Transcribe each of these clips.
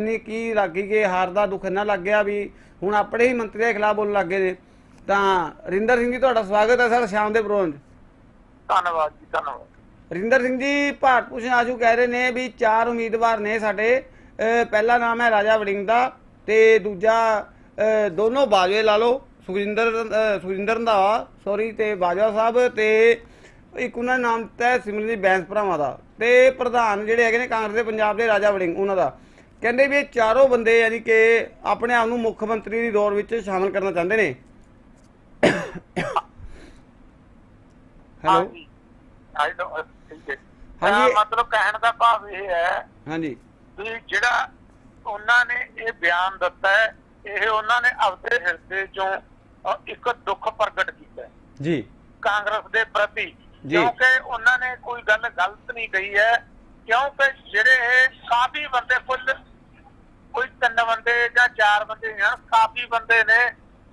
ਨਹੀਂ ਕੀ ਲੱਗੀ ਕਿ ਹਾਰ ਦਾ ਦੁੱਖ ਇੰਨਾ ਲੱਗ ਗਿਆ ਵੀ ਹੁਣ ਆਪਣੇ ਹੀ ਮੰਤਰੀ ਦੇ ਖਿਲਾਫ ਬੋਲਣ ਲੱਗੇ ਨੇ। ਤਾਂ ਰਿੰਦਰ ਸਿੰਘ ਜੀ ਤੁਹਾਡਾ ਸਵਾਗਤ ਹੈ ਸਰ ਸ਼ਾਮ ਦੇ ਪ੍ਰੋਗਰਾਮ 'ਚ। ਧੰਨਵਾਦ ਜੀ ਧੰਨਵਾਦ। ਰਿੰਦਰ ਸਿੰਘ ਜੀ ਭਾਰਤ ਭੂਸ਼ਣ ਆਸ਼ੂ ਕਹਿ ਰਹੇ ਨੇ ਵੀ ਚਾਰ ਉਮੀਦਵਾਰ ਨੇ ਸਾਡੇ। ਪਹਿਲਾ ਨਾਮ ਹੈ ਰਾਜਾ ਵੜਿੰਗ ਦਾ ਤੇ ਦੂਜਾ ਦੋਨੋਂ ਬਾਜਵੇ ਲਾ ਲਓ ਸੁਖਜਿੰਦਰ ਸੁਖਜਿੰਦਰ ਰੰਧਾਵਾ ਸੌਰੀ ਤੇ ਬਾਜਵਾ ਸਾਹਿਬ ਤੇ ਇੱਕ ਉਹਨਾਂ ਦਾ ਨਾਮ ਦਿੱਤਾ ਹੈ ਸਿਮਰਨਜੀਤ ਬੈਂਸ ਭਰਾਵਾਂ ਦਾ। ਤੇ ਪ੍ਰਧਾਨ ਜਿਹੜੇ ਹੈਗੇ ਨੇ ਕਾਂਗਰਸ ਦੇ ਪੰਜਾਬ ਦੇ ਰਾਜਾ ਵੜਿੰਗ ਉਹਨਾਂ ਦਾ। ਕਹਿੰਦੇ ਵੀ ਇਹ ਚਾਰੋਂ ਬੰਦੇ ਯਾਨੀ ਕਿ ਆਪਣੇ ਆਪ ਨੂੰ ਮੁੱਖ ਮੰਤਰੀ ਦੀ ਦੌਰ ਵਿੱਚ ਸ਼ਾਮਲ ਕਰਨਾ ਚਾਹੁੰਦੇ ਨੇ। ਹੈਲੋ। ਹਾਂਜੀ। ਮਤਲਬ ਕਹਿਣ ਦਾ ਭਾਵ ਇਹ ਹੈ ਹਾਂਜੀ। ਵੀ ਜਿਹੜਾ ਉਹਨਾਂ ਨੇ ਇਹ ਬਿਆਨ ਦਿੱਤਾ ਹੈ ਇਹ ਉਹਨਾਂ ਨੇ ਆਪਦੇ ਹਿਰਦੇ ਚੋਂ ਇੱਕ ਦੁੱਖ ਪ੍ਰਗਟ ਕੀਤਾ ਹੈ। ਜੀ। ਕਾਂਗਰਸ ਦੇ ਪ੍ਰਤੀ। ਕਿਉਂਕਿ ਉਹਨਾਂ ਨੇ ਕੋਈ ਗੱਲ ਗਲਤ ਨਹੀਂ ਕਹੀ ਹੈ ਕਿਉਂਕਿ ਜਿਹੜੇ ਕਾਫੀ ਬੰਦੇ ਕੁੱਲ ਕੋਈ ਤਿੰਨ ਬੰਦੇ ਜਾਂ ਚਾਰ ਬੰਦੇ ਨਹੀਂ ਹਨ, ਕਾਫੀ ਬੰਦੇ ਨੇ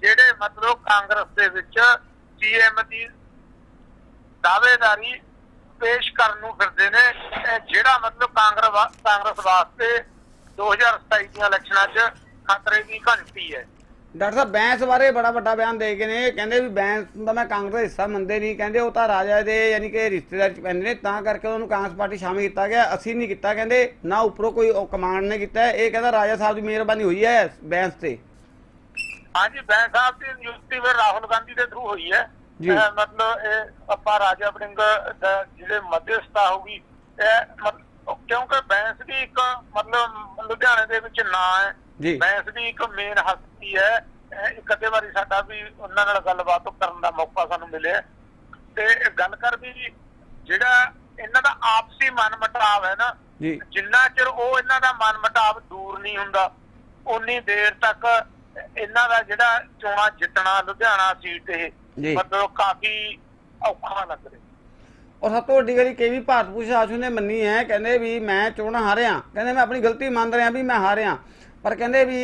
ਜਿਹੜੇ ਮਤਲਬ ਕਾਂਗਰਸ ਦੇ ਵਿੱਚ ਸੀਐਮ ਦੀ ਦਾਅਵੇਦਾਰੀ ਪੇਸ਼ ਕਰਨ ਨੂੰ ਫਿਰਦੇ ਨੇ। ਜਿਹੜਾ ਮਤਲਬ ਕਾਂਗਰਸ ਕਾਂਗਰਸ ਵਾਸਤੇ 2027 ਦੀਆਂ ਇਲੈਕਸ਼ਨਾਂ 'ਚ ਖਤਰੇ ਦੀ ਘੰਟੀ ਹੈ। ਡਾਕਟਰ ਸਾਹਿਬ ਬੈਂਸ ਬਾਰੇ ਬੜਾ ਵੱਡਾ ਬਿਆਨ ਦੇ ਕੇ ਨੇ ਕਹਿੰਦੇ ਵੀ ਬੈਂਸ ਦਾ ਮੈਂ ਕਾਂਗਰਸ ਦਾ ਹਿੱਸਾ ਮੰਨਦੇ ਨਹੀਂ ਕਹਿੰਦੇ ਉਹ ਤਾਂ ਰਾਜਾ ਦੇ ਯਾਨੀ ਕਿ ਰਿਸ਼ਤੇਦਾਰ ਚ ਪੈਂਦੇ ਨੇ ਤਾਂ ਕਰਕੇ ਉਹਨੂੰ ਕਾਂਗਰਸ ਪਾਰਟੀ ਸ਼ਾਮਿਲ ਕੀਤਾ ਗਿਆ ਅਸੀਂ ਨਹੀਂ ਕੀਤਾ ਕਹਿੰਦੇ ਨਾ ਉੱਪਰੋਂ ਕੋਈ ਕਮਾਂਡ ਨੇ ਕੀਤਾ। ਇਹ ਕਹਿੰਦਾ ਰਾਜਾ ਸਾਹਿਬ ਦੀ ਮਿਹਰਬਾਨੀ ਹੋਈ ਹੈ ਬੈਂਸ ਤੇ ਹਾਂਜੀ ਬੈਂਸ ਸਾਹਿਬ ਦੀ ਨਿਯੁਕਤੀ ਫਿਰ ਰਾਹੁਲ ਗਾਂਧੀ ਦੇ ਥਰੂ ਹੋਈ ਹੈ ਮਤਲਬ ਇਹ ਆਪਾਂ ਰਾਜਾ ਵੜਿੰਗ ਦਾ ਜਿਹੜੇ ਮਧਿਅਸਥਤਾ ਹੋਗੀ ਇਹ ਕਿਉਂਕਿ ਬੈਂਸ ਵੀ ਇੱਕ ਮਤਲਬ ਲੁਧਿਆਣੇ ਦੇ ਵਿੱਚ ਨਾਂ ਹੈ। ਬੈਂਸ ਵੀ ਇੱਕ ਮੇਨ ਹਸਤੀ ਹੈ। ਇੱਕ ਅੱਧੇ ਵਾਰੀ ਸਾਡਾ ਵੀ ਉਹਨਾਂ ਨਾਲ ਗੱਲਬਾਤ ਕਰਨ ਦਾ ਮੌਕਾ ਸਾਨੂੰ ਮਿਲਿਆ। ਤੇ ਗੱਲ ਕਰ ਵੀ ਜਿਹੜਾ ਇਹਨਾਂ ਦਾ ਆਪਸੀ ਮਨਮਟਾਵ ਹੈ ਨਾ ਜਿੰਨਾ ਚਿਰ ਉਹ ਇਹਨਾਂ ਦਾ ਮਨਮਟਾਵ ਦੂਰ ਨਹੀਂ ਹੁੰਦਾ ਉਨੀ ਦੇਰ ਤੱਕ ਇਹਨਾਂ ਦਾ ਜਿਹੜਾ ਚੋਣਾਂ ਜਿੱਤਣਾ ਲੁਧਿਆਣਾ ਸੀਟ। ਇਹ ਮਤਲਬ ਕਾਫੀ ਔਖਾ ਲੱਗ ਰਿਹਾ। ਔਰ ਸਭ ਤੋਂ ਵੱਡੀ ਗੱਲ ਇਹ ਵੀ ਭਾਰਤ ਭੂਸ਼ਣ ਆਸ਼ੂ ਨੇ ਮੰਨੀ ਹੈ, ਕਹਿੰਦੇ ਵੀ ਮੈਂ ਚੋਣਾਂ ਹਾਰਿਆ। ਕਹਿੰਦੇ ਮੈਂ ਆਪਣੀ ਗਲਤੀ ਮੰਨ ਰਿਹਾ ਵੀ ਮੈਂ ਹਾਰਿਆ। ਪਰ ਕਹਿੰਦੇ ਵੀ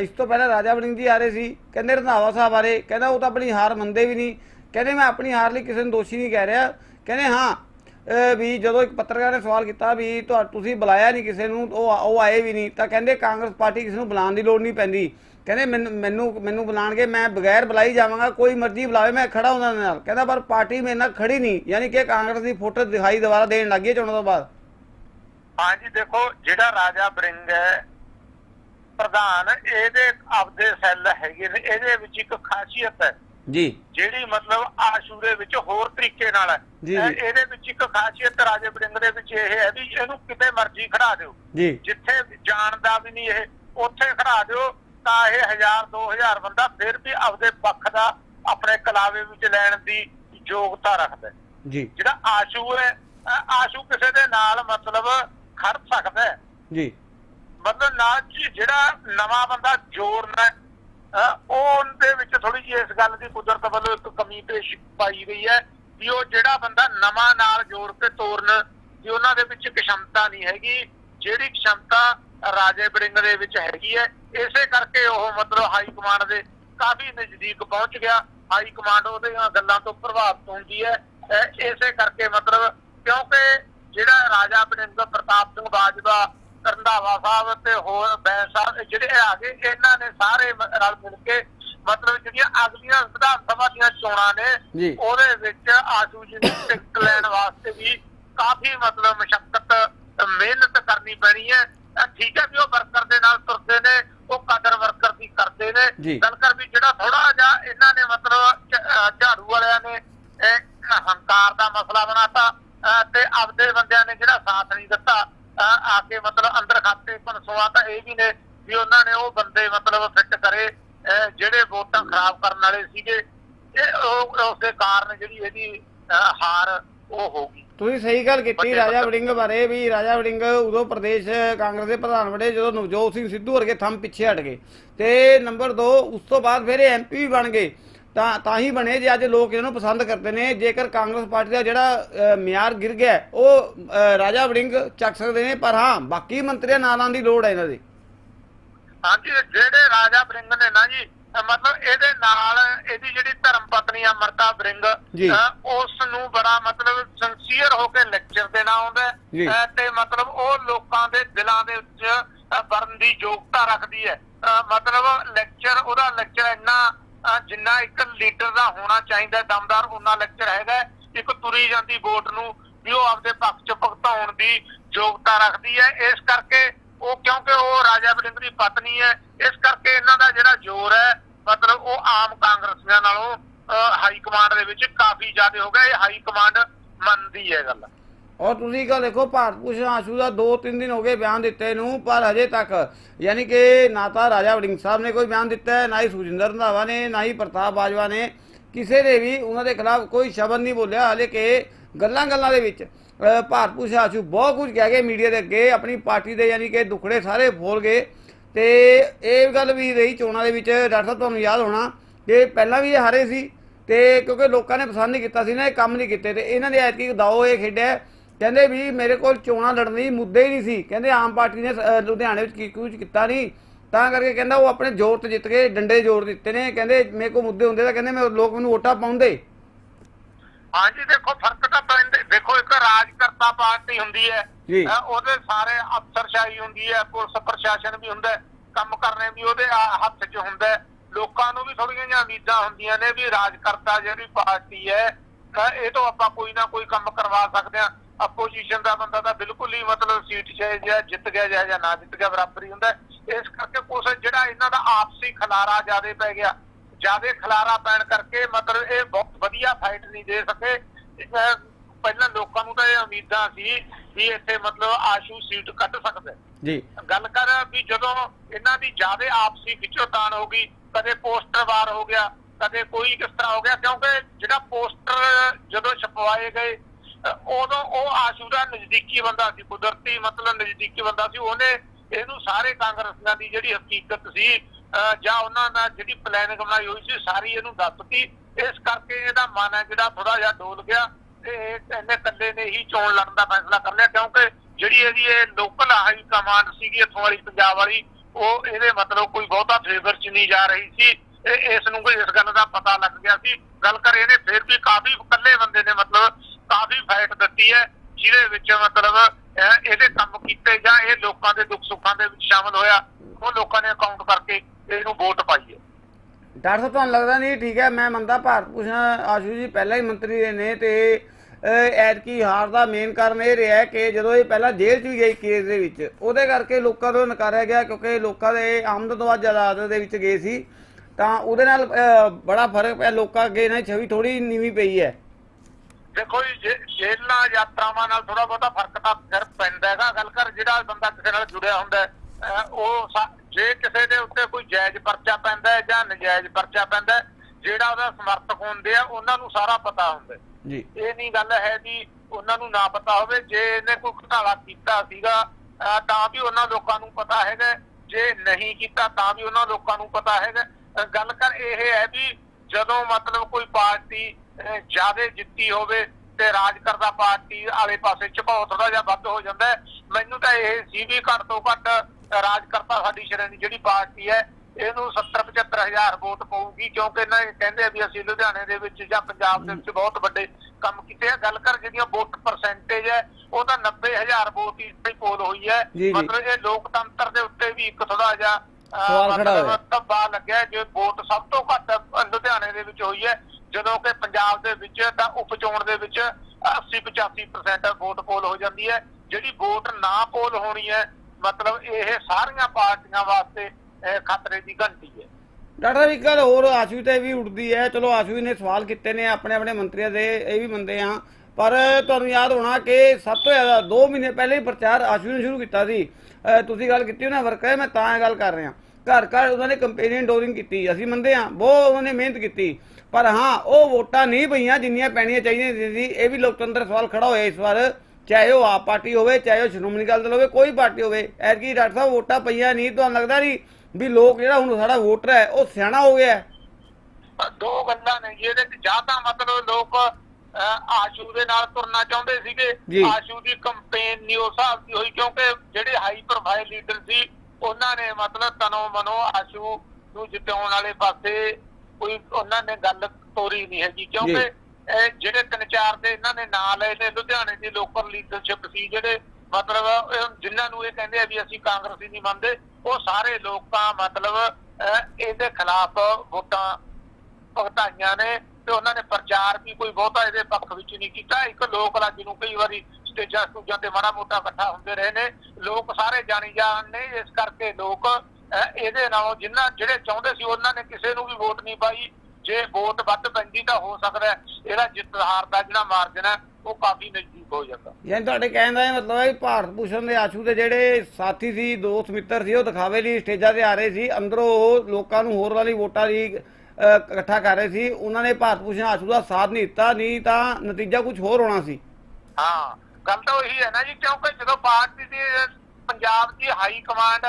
ਇਸ ਤੋਂ ਪਹਿਲਾਂ ਰਾਜਾ ਵੜਿੰਗ ਜੀ ਆ ਰਹੇ ਸੀ। ਕਹਿੰਦੇ ਰੰਧਾਵਾ ਸਾਹਿਬ ਬਾਰੇ ਕਹਿੰਦਾ ਉਹ ਤਾਂ ਆਪਣੀ ਹਾਰ ਮੰਨਦੇ ਵੀ ਨਹੀਂ। ਕਹਿੰਦੇ ਮੈਂ ਆਪਣੀ ਹਾਰ ਲਈ ਕਿਸੇ ਨੂੰ ਦੋਸ਼ੀ ਨਹੀਂ ਕਹਿ ਰਿਹਾ। ਕਹਿੰਦੇ ਹਾਂ ਵੀ ਜਦੋਂ ਇੱਕ ਪੱਤਰਕਾਰ ਨੇ ਸਵਾਲ ਕੀਤਾ ਵੀ ਤੁਹਾ, ਤੁਸੀਂ ਬੁਲਾਇਆ ਨਹੀਂ ਕਿਸੇ ਨੂੰ, ਉਹ ਉਹ ਆਏ ਵੀ ਨਹੀਂ। ਤਾਂ ਕਹਿੰਦੇ ਕਾਂਗਰਸ ਪਾਰਟੀ ਕਿਸੇ ਨੂੰ ਬੁਲਾਉਣ ਦੀ ਲੋੜ ਨਹੀਂ ਪੈਂਦੀ। ਕਹਿੰਦੇ ਮੈਨੂੰ ਮੈਨੂੰ ਮੈਨੂੰ ਬੁਲਾਣਗੇ ਮੈਂ ਬਗੈਰ ਬੁਲਾਈ ਜਾਵਾਂਗਾ ਕੋਈ ਮਰਜ਼ੀ ਬੁਲਾਵੇ ਮੈਂ ਖੜਾ ਉਹਨਾਂ ਦੇ ਨਾਲ। ਕਹਿੰਦਾ ਪਰ ਪਾਰਟੀ ਮੇਰੇ ਨਾਲ ਖੜੀ ਨਹੀਂ। ਯਾਨੀ ਕਿ ਕਾਂਗਰਸ ਦੀ ਫੋਟੋ ਦਿਖਾਈ ਦੁਬਾਰਾ ਦੇਣ ਲੱਗੀ ਚੋਣਾਂ ਤੋਂ ਬਾਅਦ। ਹਾਂਜੀ ਦੇਖੋ ਜਿਹੜਾ ਰਾਜਾ ਬਰਿੰਗ ਹੈ ਪ੍ਰਧਾਨ ਇਹਦੇ ਆਪਦੇ ਸੈੱਲ ਹੈਗੇ ਨੇ ਇਹਦੇ ਵਿੱਚ ਇੱਕ ਖਾਸੀਅਤ ਹੈ। ਜੀ। ਜਿਹੜੀ ਮਤਲਬ ਆਸ਼ੂਰੇ ਵਿੱਚ ਹੋਰ ਤਰੀਕੇ ਨਾਲ ਹੈ। ਇਹਦੇ ਵਿੱਚ ਇੱਕ ਖਾਸੀਅਤ ਰਾਜੇ ਬਰਿੰਗ ਦੇ ਵਿੱਚ ਇਹ ਹੈ ਵੀ ਇਹਨੂੰ ਕਿਤੇ ਮਰਜ਼ੀ ਖੜਾ ਦਿਓ। ਜਿੱਥੇ ਜਾਣਦਾ ਵੀ ਨਹੀਂ ਇਹ ਉੱਥੇ ਖੜਾ ਦਿਓ। ਤਾਂ ਇਹ 1000 2000 ਬੰਦਾ ਫਿਰ ਵੀ ਆਪਦੇ ਪੱਖ ਦਾ ਆਪਣੇ ਕਲਾਵੇ ਵਿੱਚ ਲੈਣ ਦੀ ਯੋਗਤਾ ਰੱਖਦਾ ਜੀ। ਜਿਹੜਾ ਆਸ਼ੂ ਹੈ ਆਸ਼ੂ ਕਿਸੇ ਦੇ ਨਾਲ ਮਤਲਬ ਖੜ ਸਕਦਾ ਜੀ। ਮਤਲਬ ਨਾ ਜਿਹੜਾ ਨਵਾਂ ਬੰਦਾ ਜੋੜਨਾ ਉਹ ਉਹਦੇ ਵਿੱਚ ਥੋੜੀ ਜਿਹੀ ਇਸ ਗੱਲ ਦੀ ਕੁਦਰਤ ਵੱਲੋਂ ਇੱਕ ਕਮੀ ਪੇਸ਼ ਪਾਈ ਗਈ ਹੈ ਵੀ ਉਹ ਜਿਹੜਾ ਬੰਦਾ ਨਵਾਂ ਨਾਲ ਜੋੜ ਕੇ ਤੋਰਨ ਦੀ ਉਹਨਾਂ ਦੇ ਵਿੱਚ ਇੱਕ ਸ਼ਮਤਾ ਨਹੀਂ ਹੈਗੀ। ਜਿਹੜੀ ਸ਼ਮਤਾ ਰਾਜੇ ਬੜਿੰਗ ਦੇ ਵਿੱਚ ਹੈਗੀ ਹੈ। ਇਸੇ ਕਰਕੇ ਉਹ ਮਤਲਬ ਹਾਈ ਕਮਾਂਡ ਦੇ ਕਾਫੀ ਨਜ਼ਦੀਕ ਪਹੁੰਚ ਗਿਆ। ਹਾਈ ਕਮਾਂਡ ਉਹਦੀਆਂ ਗੱਲਾਂ ਤੋਂ ਪ੍ਰਭਾਵਿਤ ਹੁੰਦੀ ਹੈ। ਇਸੇ ਕਰਕੇ ਮਤਲਬ ਕਿਉਂਕਿ ਜਿਹੜਾ ਰਾਜਾ ਬੜਿੰਗ ਪ੍ਰਤਾਪ ਸਿੰਘ ਬਾਜਵਾ ਰੰਧਾਵਾ ਸਾਹਿਬ ਤੇ ਹੋਰ ਬੈਂਸ ਸਾਹਿਬ ਜਿਹੜੇ ਆ ਗਏ ਇਹਨਾਂ ਨੇ ਸਾਰੇ ਰਲ ਮਿਲ ਕੇ ਮਤਲਬ ਜਿਹੜੀਆਂ ਅਗਲੀਆਂ ਵਿਧਾਨ ਸਭਾ ਦੀਆਂ ਚੋਣਾਂ। ਨੇ ਉਹਦੇ ਵਿੱਚ ਆਸ਼ੂ ਜੀ ਨੂੰ ਟਿਕਟ ਲੈਣ ਵਾਸਤੇ ਵੀ ਕਾਫੀ ਮਤਲਬ ਮਸ਼ੱਕਤ ਮਿਹਨਤ ਕਰਨੀ ਪੈਣੀ ਹੈ। ਠੀਕ ਹੈ ਵੀ ਉਹ ਵਰਕਰ ਦੇ ਨਾਲ ਤੁਰਦੇ ਨੇ ਉਹ ਕਦਰ ਵਰਕਰ ਦੀ ਕਰਦੇ। ਨੇ। ਗੱਲ ਕਰ ਵੀ ਜਿਹੜਾ ਥੋੜਾ ਜਿਹਾ ਇਹਨਾਂ ਨੇ ਮਤਲਬ ਝਾੜੂ ਵਾਲਿਆਂ ਨੇ ਇਹ ਹੰਕਾਰ ਦਾ ਮਸਲਾ ਬਣਾਤਾ ਤੇ ਆਪਦੇ ਬੰਦਿਆਂ ਨੇ ਜਿਹੜਾ ਸਾਥ ਨਹੀਂ ਦਿੱਤਾ ਆ ਕੇ ਮਤਲਬ ਅੰਦਰ ਖਾਤੇ ਪਨਸਵਾ ਤਾਂ ਇਹ ਵੀ ਨੇ ਵੀ ਉਹਨਾਂ ਨੇ ਉਹ ਬੰਦੇ ਮਤਲਬ ਫਿੱਟ ਕਰੇ ਜਿਹੜੇ ਵੋਟਾਂ ਖਰਾਬ ਕਰਨ ਵਾਲੇ ਸੀਗੇ। ਇਹ ਉਹ ਉਸ ਕਾਰਨ ਜਿਹੜੀ ਇਹਦੀ ਹਾਰ ਉਹ ਹੋ ਗਈ। ਤੁਸੀਂ ਸਹੀ ਗੱਲ ਕੀਤੀ ਰਾਜਾ ਵੜਿੰਗ ਬਾਰੇ ਵੀ ਰਾਜਾ ਵੜਿੰਗ ਉਦੋਂ ਪ੍ਰਦੇਸ਼ ਕਾਂਗਰਸ ਦੇ ਪ੍ਰਧਾਨ ਬਣੇ ਜਦੋਂ ਨਵਜੋਤ ਸਿੰਘ ਸਿੱਧੂ ਵਰਗੇ ਥੰਮ ਪਿੱਛੇ ਹਟ ਗਏ। ਤੇ ਨੰਬਰ 2 ਉਸ ਤੋਂ ਬਾਅਦ ਫਿਰ ਐਮਪੀ ਵੀ ਬਣ ਗਏ। ਤਾਂ ਤਾਂ ਹੀ ਬਣੇ ਜੇ ਅੱਜ ਲੋਕ ਇਹਨੂੰ ਪਸੰਦ ਕਰਦੇ ਨੇ ਜੇਕਰ ਕਾਂਗਰਸ ਪਾਰਟੀ ਦਾ ਜਿਹੜਾ ਮਿਆਰ ਗਿਰ ਗਿਆ ਉਹ ਰਾਜਾ ਵੜਿੰਗ ਚੱਕ ਸਕਦੇ ਨੇ ਪਰ ਹਾਂ ਬਾਕੀ ਮੰਤਰੀਆਂ ਨਾਲ ਦੀ ਲੋੜ ਹੈ ਇਹਨਾਂ ਦੀ। ਹਾਂਜੀ ਜਿਹੜੇ ਰਾਜਾ ਬ੍ਰਿੰਗ ਨੇ ਨਾ ਜੀ ਮਤਲਬ ਇਹਦੇ ਨਾਲ ਇਹਦੀ ਜਿਹੜੀ ਧਰਮ ਪਤਨੀ ਅਮਰਤਾ ਬ੍ਰਿੰਗ ਉਸ ਨੂੰ ਬੜਾ ਮਤਲਬ ਸਿੰਸੀਅਰ ਹੋ ਕੇ ਲੈਕਚਰ ਦੇਣਾ ਆਉਂਦਾ ਤੇ ਮਤਲਬ ਉਹ ਲੋਕਾਂ ਦੇ ਦਿਲਾਂ ਦੇ ਵਿੱਚ ਬਣਨ ਦੀ ਯੋਗਤਾ ਰੱਖਦੀ ਹੈ। ਮਤਲਬ ਲੈਕਚਰ ਉਹਦਾ ਲੈਕਚਰ ਇੰਨਾ ਜਿੰਨਾ ਇੱਕ ਲੀਡਰ ਦਾ ਹੋਣਾ ਚਾਹੀਦਾ ਦਮਦਾਰ ਉਹਨਾਂ ਲੈਕਚਰ ਹੈਗਾ। ਇੱਕ ਤੁਰੀ ਜਾਂਦੀ ਵੋਟ ਨੂੰ ਵੀ ਉਹ ਆਪਦੇ ਪੱਖ ਚ ਭੁਗਤਾਉਣ ਦੀ ਯੋਗਤਾ ਰੱਖਦੀ ਹੈ। ਇਸ ਕਰਕੇ ਉਹ ਕਿਉਂਕਿ ਉਹ ਰਾਜਾ ਵੜਿੰਗ ਦੀ ਪਤਨੀ ਹੈ ਇਸ ਕਰਕੇ ਇਹਨਾਂ ਦਾ ਜਿਹੜਾ ਜ਼ੋਰ ਹੈ ਮਤਲਬ ਉਹ ਆਮ ਕਾਂਗਰਸੀਆਂ ਨਾਲੋਂ ਹਾਈ ਕਮਾਂਡ ਦੇ ਵਿੱਚ ਕਾਫੀ ਜ਼ਿਆਦਾ ਹੋ ਗਿਆ। ਇਹ ਹਾਈ ਕਮਾਂਡ ਮੰਨਦੀ ਹੈ ਗੱਲ। ਔਰ ਤੁਸੀਂ ਗੱਲ ਦੇਖੋ, ਭਾਰਤ ਭੂਸ਼ਣ ਆਸ਼ੂ ਦਾ 2-3 ਦਿਨ ਹੋ ਗਏ ਬਿਆਨ ਦਿੱਤੇ ਨੂੰ, ਪਰ ਹਜੇ ਤੱਕ ਯਾਨੀ ਕਿ ਨਾ ਤਾਂ ਰਾਜਾ ਵੜਿੰਗ ਸਾਹਿਬ ਨੇ ਕੋਈ ਬਿਆਨ ਦਿੱਤਾ ਹੈ, ਨਾ ਹੀ ਸੁਖਜਿੰਦਰ ਰੰਧਾਵਾ ਨੇ, ਨਾ ਹੀ ਪ੍ਰਤਾਪ ਬਾਜਵਾ ਨੇ। ਕਿਸੇ ਨੇ ਵੀ ਉਹਨਾਂ ਦੇ ਖਿਲਾਫ ਕੋਈ ਸ਼ਬਦ ਨਹੀਂ ਬੋਲਿਆ। ਹਲੇ ਕਿ ਗੱਲਾਂ-ਗੱਲਾਂ ਦੇ ਵਿੱਚ ਭਾਰਤ ਭੂਸ਼ਣ ਆਸ਼ੂ ਬਹੁਤ ਕੁਝ ਕਹਿ ਗਏ ਮੀਡੀਆ ਦੇ ਅੱਗੇ, ਆਪਣੀ ਪਾਰਟੀ ਦੇ ਯਾਨੀ ਕਿ ਦੁਖੜੇ ਸਾਰੇ ਫੋਲ ਗਏ। ਤੇ ਇਹ ਗੱਲ ਵੀ ਰਹੀ ਚੋਣਾਂ ਦੇ ਵਿੱਚ ਡਾਕਟਰ ਸਾਹਿਬ ਤੁਹਾਨੂੰ ਯਾਦ ਹੋਣਾ ਕਿ ਪਹਿਲਾਂ ਵੀ ਇਹ ਹਾਰੇ ਸੀ ਤੇ ਕਿਉਂਕਿ ਲੋਕਾਂ ਨੇ ਪਸੰਦ ਨਹੀਂ ਕੀਤਾ ਸੀ ਨਾ ਇਹ ਕੰਮ ਨਹੀਂ ਕੀਤੇ ਤੇ ਇਹਨਾਂ ਨੇ ਐਤਕੀ ਦਾਓ ਇਹ ਖੇਡਿਆ। ਕਹਿੰਦੇ ਵੀ ਮੇਰੇ ਕੋਲ ਚੋਣਾਂ ਲੜਨ ਦੀ ਮੁੱਦੇ ਹੀ ਨਹੀਂ ਸੀ। ਕਹਿੰਦੇ ਆਮ ਪਾਰਟੀ ਨੇ ਅ, ਲੁਧਿਆਣੇ ਵਿੱਚ ਕੀ ਕੁਝ ਕੀਤਾ ਨਹੀਂ। ਤਾਂ ਕਰਕੇ ਕਹਿੰਦਾ ਉਹ ਆਪਣੇ ਜ਼ੋਰ ਤੇ ਜਿੱਤ ਕੇ ਡੰਡੇ ਜ਼ੋਰ ਦਿੱਤੇ ਨੇ। ਕਹਿੰਦੇ ਮੇਰੇ ਕੋਲ ਮੁੱਦੇ ਹੁੰਦੇ ਤਾਂ ਕਹਿੰਦੇ ਮੈਂ ਲੋਕ ਮੈਨੂੰ ਵੋਟਾਂ ਪਾਉਂਦੇ। ਹਾਂਜੀ ਦੇਖੋ ਫ਼ਰਕ ਤਾਂ ਪੈਂਦੇ ਦੇਖੋ ਇੱਕ ਰਾਜਕਰਤਾ ਪਾਰਟੀ ਹੁੰਦੀ ਹੈ ਉਹਦੇ ਸਾਰੇ ਅਫਸਰਸ਼ਾਹੀ ਹੁੰਦੀ ਹੈ ਪੁਲਿਸ ਪ੍ਰਸ਼ਾਸਨ ਵੀ ਹੁੰਦਾ ਕੰਮ ਕਰਨੇ ਵੀ ਉਹਦੇ ਆ- ਹੱਥ 'ਚ ਹੁੰਦਾ। ਲੋਕਾਂ ਨੂੰ ਵੀ ਥੋੜੀਆਂ ਜਿਹੀਆਂ ਉਮੀਦਾਂ ਹੁੰਦੀਆਂ ਨੇ ਵੀ ਰਾਜਕਰਤਾ ਜਿਹੜੀ ਪਾਰਟੀ ਹੈ ਇਹ ਤੋਂ ਆਪਾਂ ਕੋਈ ਨਾ ਕੋਈ ਕੰਮ ਕਰਵਾ ਸਕਦੇ ਹਾਂ ਆਪੋਜੀਸ਼ਨ ਦਾ ਬੰਦਾ ਤਾਂ ਬਿਲਕੁਲ ਹੀ ਮਤਲਬ ਸੀਟ 'ਚ ਜਾਂ ਜਿੱਤ ਗਿਆ ਜਾਂ ਨਾ ਜਿੱਤ ਗਿਆ ਬਰਾਬਰ ਹੁੰਦਾ। ਇਸ ਕਰਕੇ ਕੁਛ ਜਿਹੜਾ ਇਹਨਾਂ ਦਾ ਆਪਸੀ ਖਲਾਰਾ ਜ਼ਿਆਦੇ ਪੈ ਗਿਆ ਜਿਆਦੇ ਖਲਾਰਾ ਪੈਣ ਕਰਕੇ ਮਤਲਬ ਇਹ ਬਹੁਤ ਵਧੀਆ ਫਾਈਟ ਨਹੀਂ ਦੇ ਸਕੇ ਪਹਿਲਾਂ ਲੋਕਾਂ ਨੂੰ ਤਾਂ ਇਹ ਉਮੀਦਾਂ ਸੀ ਵੀ ਇੱਥੇ ਮਤਲਬ ਆਸ਼ੂ ਸੀਟ ਕੱਢ ਸਕਦਾ। ਜੀ ਗੱਲ ਕਰ ਵੀ ਜਦੋਂ ਇਹਨਾਂ ਦੀ ਜਿਆਦੇ ਆਪਸੀ ਵਿਚੋਤਾਨ ਹੋ ਗਈ ਕਦੇ ਪੋਸਟਰ ਵਾਰ ਹੋ ਗਿਆ ਕਦੇ ਕੋਈ ਕਿਸ ਤਰ੍ਹਾਂ ਹੋ ਗਿਆ ਕਿਉਂਕਿ ਜਿਹੜਾ ਪੋਸਟਰ ਜਦੋਂ ਛਪਵਾਏ ਗਏ ਉਦੋਂ ਉਹ ਆਸ਼ੂ ਦਾ ਨਜ਼ਦੀਕੀ ਬੰਦਾ ਸੀ ਕੁਦਰਤੀ ਮਤਲਬ ਨਜ਼ਦੀਕੀ ਬੰਦਾ ਸੀ ਉਹਨੇ ਇਹਨੂੰ ਸਾਰੇ ਕਾਂਗਰਸੀਆਂ ਦੀ ਜਿਹੜੀ ਹਕੀਕਤ ਸੀ ਜਾਂ ਉਹਨਾਂ ਨਾਲ ਜਿਹੜੀ ਪਲੈਨਿੰਗ ਬਣਾਈ ਹੋਈ ਸੀ, ਸਾਰੀ ਇਹਨੂੰ ਦੱਸਤੀ। ਇਸ ਕਰਕੇ ਇਹਦਾ ਮਨ ਹੈ ਜਿਹੜਾ ਥੋੜਾ ਜਿਹਾ ਡੋਲ ਗਿਆ ਤੇ ਇਹਨੇ ਇਕੱਲੇ ਨੇ ਹੀ ਚੋਣ ਲੜਨ ਦਾ ਫੈਸਲਾ ਕਰ ਲਿਆ, ਕਿਉਂਕਿ ਜਿਹੜੀ ਇਹਦੀ ਇਹ ਲੋਕਲ ਹਾਈ ਕਮਾਂਡ ਸੀਗੀ ਇੱਥੋਂ ਵਾਲੀ, ਪੰਜਾਬ ਵਾਲੀ, ਉਹ ਇਹਦੇ ਮਤਲਬ ਕੋਈ ਬਹੁਤਾ ਫੇਵਰ ਚ ਨਹੀਂ ਜਾ ਰਹੀ ਸੀ। ਇਹ ਇਸ ਨੂੰ ਕੋਈ ਇਸ ਗੱਲ ਦਾ ਪਤਾ ਲੱਗ ਗਿਆ ਸੀ। ਗੱਲ ਕਰ ਇਹਨੇ ਫਿਰ ਵੀ ਕਾਫੀ ਇਕੱਲੇ ਬੰਦੇ ਨੇ ਮਤਲਬ ਕਾਫੀ ਫਾਈਟ ਦਿੱਤੀ ਹੈ, ਜਿਹਦੇ ਵਿੱਚ ਮਤਲਬ ਇਹਦੇ ਕੰਮ ਕੀਤੇ ਜਾਂ ਇਹ ਲੋਕਾਂ ਦੇ ਦੁੱਖ ਸੁੱਖਾਂ ਦੇ ਵਿੱਚ ਸ਼ਾਮਲ ਹੋਇਆ, ਉਹ ਲੋਕਾਂ ਨੇ ਅਕਾਊਂਟ ਕਰਕੇ ਇਹਨੂੰ ਵੋਟ ਪਾਈ ਹੈ। ਡਾਕਟਰ ਸਾਹਿਬ, ਤੁਹਾਨੂੰ ਲੱਗਦਾ ਨਹੀਂ ਠੀਕ ਹੈ? ਮੈਂ ਮੰਨਦਾ, ਭਾਰਤ ਭੂਸ਼ਣ ਆਸ਼ੂ ਜੀ ਪਹਿਲਾਂ ਹੀ ਮੰਤਰੀ ਰਹੇ ਨੇ ਤੇ ਐਤਕੀ ਹਾਰ ਦਾ ਮੇਨ ਕਾਰਨ ਇਹ ਰਿਹਾ ਕਿ ਜਦੋਂ ਇਹ ਪਹਿਲਾਂ ਜੇਲ੍ਹ 'ਚ ਵੀ ਗਈ ਕੇਸ ਦੇ ਵਿੱਚ, ਉਹਦੇ ਕਰਕੇ ਲੋਕਾਂ ਤੋਂ ਨਕਾਰਿਆ ਗਿਆ ਕਿਉਂਕਿ ਲੋਕਾਂ ਦੇ ਆਮਦਨ ਤੋਂ ਵੱਧ ਦੇ ਵਿੱਚ ਗਏ ਸੀ। ਤਾਂ ਉਹਦੇ ਨਾਲ ਬੜਾ ਫ਼ਰਕ ਪਿਆ। ਲੋਕਾਂ ਅੱਗੇ ਇਹਨਾਂ ਦੀ ਛਵੀ ਥੋੜੀ ਨੀਵੀਂ ਪਈ ਹੈ। ਦੇਖੋ ਜੀ ਜੇ- ਜੇਲ੍ਹਾਂ ਯਾਤਰਾਵਾਂ ਨਾਲ ਥੋੜਾ ਬਹੁਤਾ ਫ਼ਰਕ ਤਾਂ ਫਿਰ ਪੈਂਦਾ ਹੈਗਾ। ਗੱਲ ਕਰ ਜਿਹੜਾ ਬੰਦਾ ਕਿਸੇ ਨਾਲ ਜੁੜਿਆ ਹੁੰਦਾ ਉਹ ਜੇ ਕਿਸੇ ਦੇ ਉੱਤੇ ਕੋਈ ਜਾਇਜ਼ ਪਰਚਾ ਪੈਂਦਾ ਹੈ ਜਾਂ ਨਜਾਇਜ਼ ਪਰਚਾ ਪੈਂਦਾ ਜਿਹੜਾ ਉਹਦਾ ਸਮਰਥਕ ਹੁੰਦੇ ਆ ਉਹਨਾਂ ਨੂੰ ਸਾਰਾ ਪਤਾ ਹੁੰਦਾ। ਜੀ। ਇਹ ਨਹੀਂ ਗੱਲ ਹੈ ਵੀ ਉਹਨਾਂ ਨੂੰ ਨਾ ਪਤਾ ਹੋਵੇ। ਜੇ ਇਹਨੇ ਕੋਈ ਘੁਟਾਲਾ ਕੀਤਾ ਸੀਗਾ ਤਾਂ ਵੀ ਉਹਨਾਂ ਲੋਕਾਂ ਨੂੰ ਪਤਾ ਹੈਗਾ ਜੇ ਨਹੀਂ ਕੀਤਾ ਤਾਂ ਵੀ ਉਹਨਾਂ ਲੋਕਾਂ ਨੂੰ ਪਤਾ ਹੈਗਾ ਗੱਲ ਕਰ ਇਹ ਹੈ ਵੀ ਜਦੋਂ ਮਤਲਬ ਕੋਈ ਪਾਰਟੀ ਜ਼ਿਆਦਾ ਜਿੱਤੀ ਹੋਵੇ ਤੇ ਰਾਜ ਕਰਦਾ ਪਾਰਟੀ ਵਾਲੇ ਪਾਸੇ ਝੁਕਾਓ ਥੋੜਾ ਜਿਹਾ ਵੱਧ ਹੋ ਜਾਂਦਾ ਮੈਨੂੰ ਤਾਂ ਇਹ ਸੀ ਵੀ ਘੱਟ ਤੋਂ ਘੱਟ ਰਾਜ ਕਰਤਾ ਸਾਡੀ ਸ਼੍ਰੇਣੀ ਜਿਹੜੀ ਪਾਰਟੀ ਹੈ ਇਹਨੂੰ 70 75 ਹਜ਼ਾਰ ਵੋਟ ਪਊਗੀ ਕਿਉਂਕਿ ਇਹਨਾਂ ਇਹ ਕਹਿੰਦੇ ਆ ਵੀ ਅਸੀਂ ਲੁਧਿਆਣੇ ਦੇ ਵਿੱਚ ਜਾਂ ਪੰਜਾਬ ਦੇ ਵਿੱਚ ਬਹੁਤ ਵੱਡੇ ਕੰਮ ਕੀਤੇ ਆ ਗੱਲ ਕਰ ਜਿਹੜੀਆਂ ਵੋਟ ਪਰਸੈਂਟੇਜ ਹੈ ਉਹ ਤਾਂ 90 ਹਜ਼ਾਰ ਵੋਟ ਹੀ ਪੋਲ ਹੋਈ ਹੈ। ਮਤਲਬ ਇਹ ਲੋਕਤੰਤਰ ਦੇ ਉੱਤੇ ਵੀ ਇੱਕ ਥੋੜਾ ਜਿਹਾ ਸਵਾਲ ਖੜਾ ਹੋਇਆ। ਧੱਬਾ ਲੱਗਿਆ ਜੇ ਵੋਟ ਸਭ ਤੋਂ ਘੱਟ ਲੁਧਿਆਣੇ ਦੇ ਵਿੱਚ ਹੋਈ ਹੈ ਜਦੋਂ ਕਿ ਪੰਜਾਬ ਦੇ ਵਿੱਚ ਤਾਂ ਉਪ ਦੇ ਵਿੱਚ 80 85% ਵੋਟ ਪੋਲ ਹੋ ਜਾਂਦੀ ਹੈ। ਜਿਹੜੀ ਵੋਟ ਨਾ ਪੋਲ ਹੋਣੀ ਹੈ, ਮਤਲਬ ਇਹ ਸਾਰੀਆਂ ਪਾਰਟੀਆਂ ਵਾਸਤੇ ਖਤਰੇ ਦੀ ਘੰਟੀ ਹੈ। ਡਾਕਟਰ ਇੱਕ ਗੱਲ ਹੋਰ ਆਸ਼ੂ ਤੇ ਵੀ ਉੱਠਦੀ ਹੈ। ਚਲੋ, ਆਸ਼ੂ ਨੇ ਸਵਾਲ ਕੀਤੇ ਨੇ, ਆਪਣੇ ਆਪਣੇ ਮੰਤਰੀਆਂ ਦੇ ਇਹ ਵੀ ਮੰਨਦੇ ਆ ਪਰ ਤੁਹਾਨੂੰ ਯਾਦ ਹੋਣਾ ਕਿ ਸਭ ਤੋਂ ਜ਼ਿਆਦਾ 2 ਮਹੀਨੇ ਪਹਿਲੇ ਹੀ ਪ੍ਰਚਾਰ ਆਸ਼ੂ ਨੇ ਸ਼ੁਰੂ ਕੀਤਾ ਸੀ। ਤੁਸੀਂ ਗੱਲ ਕੀਤੀ ਉਹਨਾਂ ਵਰਕਰ ਮੈਂ ਤਾਂ ਇਹ ਗੱਲ ਕਰ ਰਿਹਾ। ਘਰ ਘਰ ਉਹਨਾਂ ਨੇ ਕੰਪੇਨੀਅਨ ਡੋਰਿੰਗ ਕੀਤੀ ਅਸੀਂ ਮੰਨਦੇ ਆ ਬਹੁਤ ਉਹਨਾਂ ਨੇ ਮਿਹਨਤ ਕੀਤੀ। ਪਰ ਹਾਂ ਉਹ ਵੋਟਾਂ ਨਹੀਂ ਪਈਆਂ ਜਿੰਨੀਆਂ ਪੈਣੀਆਂ ਚਾਹੀਦੀਆਂ ਸੀ ਇਹ ਵੀ ਲੋਕਤੰਤਰ ਸਵਾਲ ਖੜਾ ਹੋਇਆ ਇਸ ਵਾਰ ਚਾਹੇ ਉਹ ਆਪ ਪਾਰਟੀ ਹੋਵੇ ਚਾਹੇ ਉਹ ਸ਼੍ਰੋਮਣੀ ਅਕਾਲੀ ਦਲ ਹੋਵੇ ਕੋਈ ਪਾਰਟੀ ਹੋਵੇ। ਐਤਕੀ ਡਾਕਟਰ ਸਾਹਿਬ ਵੋਟਾਂ ਪਈਆਂ ਨਹੀਂ ਤੁਹਾਨੂੰ ਲੱਗਦਾ ਨਹੀਂ ਵੀ ਲੋਕ ਜਿਹੜਾ ਹੁਣ ਸਾਡਾ ਵੋਟਰ ਹੈ ਉਹ ਸਿਆਣਾ ਹੋ ਗਿਆ ਹੈ? ਦੋ ਗੱਲਾਂ ਨੇ ਇਹਦੇ ਚ ਜਾਂ ਤਾਂ ਮਤਲਬ ਲੋਕ ਆਸ਼ੂ ਦੇ ਨਾਲ ਤੁਰਨਾ ਚਾਹੁੰਦੇ। ਸੀਗੇ। ਆਸ਼ੂ ਦੀ ਕੰਪੇਨ ਨਹੀਂ ਉਸ ਹਿਸਾਬ ਦੀ ਹੋਈ ਕਿਉਂਕਿ ਜਿਹੜੇ ਹਾਈ ਪ੍ਰੋਫਾਈਲ ਲੀਡਰ ਸੀ ਉਹਨਾਂ ਨੇ ਮਤਲਬ ਤਨੋ ਮਨੋ ਆਸ਼ੂ ਨੂੰ ਜਿਤਾਉਣ ਵਾਲੇ ਪਾਸੇ ਕੋਈ ਉਹਨਾਂ ਨੇ ਗੱਲ ਤੋਰੀ ਨਹੀਂ ਹੈਗੀ ਕਿਉਂਕਿ ਇਹ ਜਿਹੜੇ ਤਿੰਨ ਚਾਰ ਦੇ ਇਹਨਾਂ ਨੇ ਨਾਂ ਲਏ ਨੇ ਲੁਧਿਆਣੇ ਦੀ ਲੋਕਲ ਲੀਡਰਸ਼ਿਪ ਸੀ ਜਿਹੜੇ ਮਤਲਬ ਜਿਨ੍ਹਾਂ ਨੂੰ ਇਹ ਕਹਿੰਦੇ ਆ ਵੀ ਅਸੀਂ ਕਾਂਗਰਸੀ ਨਹੀਂ ਮੰਨਦੇ ਉਹ ਸਾਰੇ ਲੋਕਾਂ ਮਤਲਬ ਇਹਦੇ ਖਿਲਾਫ ਵੋਟਾਂ ਭੁਗਤਾਈਆਂ ਨੇ ਤੇ ਉਹਨਾਂ ਨੇ ਪ੍ਰਚਾਰ ਵੀ ਕੋਈ ਬਹੁਤਾ ਇਹਦੇ ਪੱਖ ਵਿੱਚ ਨਹੀਂ ਕੀਤਾ। ਇੱਕ ਲੋਕ ਲੱਜ ਨੂੰ ਕਈ ਵਾਰੀ ਸਟੇਜਾਂ ਸਟੂਜਾਂ ਤੇ ਮਾੜਾ ਮੋਟਾ ਇਕੱਠਾ ਹੁੰਦੇ ਰਹੇ ਨੇ। ਲੋਕ ਸਾਰੇ ਜਾਣੀ ਜਾਣ ਨੇ ਇਸ ਕਰਕੇ ਲੋਕ ਇਹਦੇ ਨਾਲੋਂ ਜਿਨ੍ਹਾਂ ਜਿਹੜੇ ਚਾਹੁੰਦੇ ਸੀ ਉਹਨਾਂ ਨੇ ਕਿਸੇ ਨੂੰ ਵੀ ਵੋਟ ਨਹੀਂ ਪਾਈ। ਜੇ ਵੋਟ ਵੱਧ ਪੈਂਦੀ ਤਾਂ ਹੋ ਸਕਦਾ ਇਹਦਾ ਜਿੱਤ ਹਾਰ ਦਾ ਜਿਹੜਾ ਮਾਰਜਨ ਹੈ ਉਹ ਕਾਫੀ ਨਜ਼ਦੀਕ ਹੋ ਜਾਂਦਾ। ਯਾਨੀ ਤੁਹਾਡੇ ਕਹਿਣ ਦਾ ਮਤਲਬ ਹੈ ਭਾਰਤ ਭੂਸ਼ਣ ਦੇ ਆਸ਼ੂ ਦੇ ਜਿਹੜੇ ਸਾਥੀ ਸੀ ਦੋਸਤ ਮਿੱਤਰ ਸੀ ਉਹ ਦਿਖਾਵੇ ਲਈ ਸਟੇਜਾਂ ਤੇ ਆ ਰਹੇ ਸੀ। ਅੰਦਰੋਂ ਲੋਕਾਂ ਨੂੰ ਹੋਰ ਵਾਲੀ ਵੋਟਾਂ ਅਹ, ਇਕੱਠਾ ਕਰ ਰਹੇ ਸੀ। ਉਹਨਾਂ ਨੇ ਭਾਰਤ ਭੂਸ਼ਣ ਆਸ਼ੂ ਦਾ ਸਾਥ ਨਹੀਂ ਦਿੱਤਾ ਨਹੀਂ ਤਾਂ ਨਤੀਜਾ ਕੁਝ ਹੋਰ ਹੋਣਾ ਸੀ। ਹਾਂ ਗੱਲ ਤਾਂ ਉਹੀ ਹੈ ਨਾ ਜੀ ਕਿਉਂਕਿ ਜਦੋਂ ਪਾਰਟੀ ਦੀ ਪੰਜਾਬ ਦੀ ਹਾਈ ਕਮਾਂਡ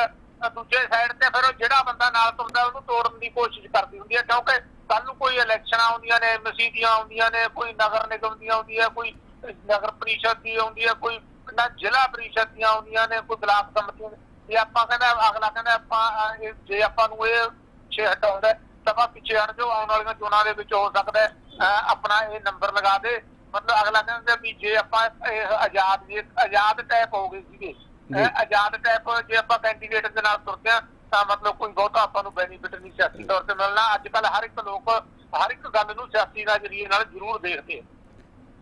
ਦੂਜੇ ਸਾਈਡ ਤੇ ਫਿਰ ਉਹ ਜਿਹੜਾ ਬੰਦਾ ਨਾਲ ਤੁਰਦਾ ਉਹਨੂੰ ਤੋੜਨ ਦੀ ਕੋਸ਼ਿਸ਼ ਕਰਦੀ ਹੁੰਦੀ ਹੈ ਕਿਉਂਕਿ ਕੱਲ ਨੂੰ ਕੋਈ ਇਲੈਕਸ਼ਨਾਂ ਆਉਂਦੀਆਂ ਨੇ ਮਸੀਦੀਆਂ ਆਉਂਦੀਆਂ ਨੇ ਕੋਈ ਨਗਰ ਨਿਗਮ ਦੀਆਂ ਆਉਂਦੀਆਂ ਕੋਈ ਨਗਰ ਪ੍ਰੀਸ਼ਦ ਦੀ ਆਉਂਦੀ ਹੈ ਕੋਈ ਨਾ ਜ਼ਿਲ੍ਹਾ ਪ੍ਰੀਸ਼ਦ ਦੀਆਂ ਆਉਂਦੀਆਂ ਨੇ ਕੋਈ ਬਲਾਕ ਸੰਮਤੀਆਂ ਦੀਆਂ। ਜੇ ਆਪਾਂ ਕਹਿੰਦਾ ਅਗਲਾ ਕਹਿੰਦਾ ਆਪਾਂ ਜੇ ਆਪਾਂ ਨੂੰ ਇਹ ਪਿੱਛੇ ਹਟਾਉਂਦਾ ਤਾਂ ਆਪਾਂ ਪਿੱਛੇ ਹਟ ਜਾਓ ਆਉਣ ਵਾਲੀਆਂ ਚੋਣਾਂ ਦੇ ਵਿੱਚ ਹੋ ਸਕਦਾ ਹੈ, ਆਪਣਾ ਇਹ ਨੰਬਰ ਲਗਾ ਦੇ ਮਤਲਬ ਅਗਲਾ ਕਹਿੰਦਾ ਵੀ ਜੇ ਆਪਾਂ ਇਹ ਆਜ਼ਾਦ ਜੇ ਆਜ਼ਾਦ ਟੈਪ ਹੋ ਗਏ ਸੀਗੇ ਆਜ਼ਾਦ ਟੈਪ ਜੇ ਆਪਾਂ ਕੈਂਡੀਡੇਟ ਦੇ ਨਾਲ ਤੁਰਦੇ ਹਾਂ ਤਾਂ ਮਤਲਬ ਕੋਈ ਬਹੁਤਾ ਆਪਾਂ ਨੂੰ ਬੈਨੀਫਿਟ ਨਹੀਂ ਸਿਆਸੀ ਤੌਰ ਤੇ ਮਿਲਣਾ। ਅੱਜ ਕੱਲ ਹਰ ਇੱਕ ਲੋਕ ਹਰ ਇੱਕ ਗੱਲ ਨੂੰ ਸਿਆਸੀ ਨਜ਼ਰੀਏ ਨਾਲ ਜ਼ਰੂਰ ਦੇਖਦੇ ਆ।